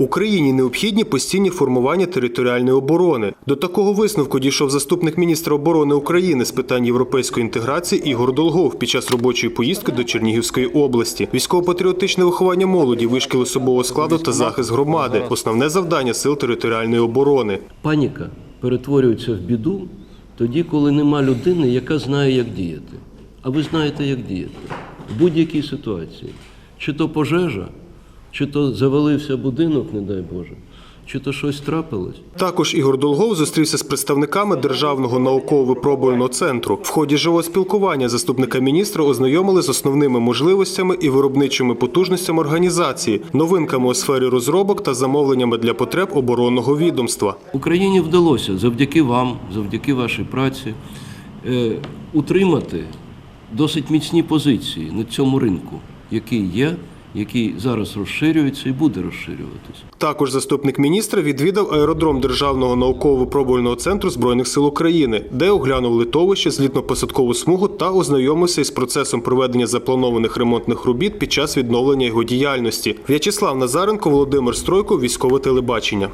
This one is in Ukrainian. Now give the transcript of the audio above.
Україні необхідні постійні формування територіальної оборони. До такого висновку дійшов заступник міністра оборони України з питань європейської інтеграції Ігор Долгов під час робочої поїздки до Чернігівської області. Військово-патріотичне виховання молоді, вишкіл особового складу та захист громади основне завдання сил територіальної оборони. Паніка перетворюється в біду тоді, коли нема людини, яка знає, як діяти. А ви знаєте, як діяти в будь-якій ситуації. Чи то пожежа, чи то завалився будинок, не дай Боже, чи то щось трапилось. Також Ігор Долгов зустрівся з представниками Державного науково-випробувального центру. В ході живого спілкування заступника міністра ознайомили з основними можливостями і виробничими потужностями організації, новинками у сфері розробок та замовленнями для потреб оборонного відомства. Україні вдалося завдяки вам, завдяки вашій праці, е, утримати досить міцні позиції на цьому ринку, який є, який зараз розширюється і буде розширюватися. Також заступник міністра відвідав аеродром Державного науково-випробувального центру збройних сил України, де оглянув литовище, злітно-посадкову смугу та ознайомився із процесом проведення запланованих ремонтних робіт під час відновлення його діяльності. В'ячеслав Назаренко, Володимир Стройко, військове телебачення.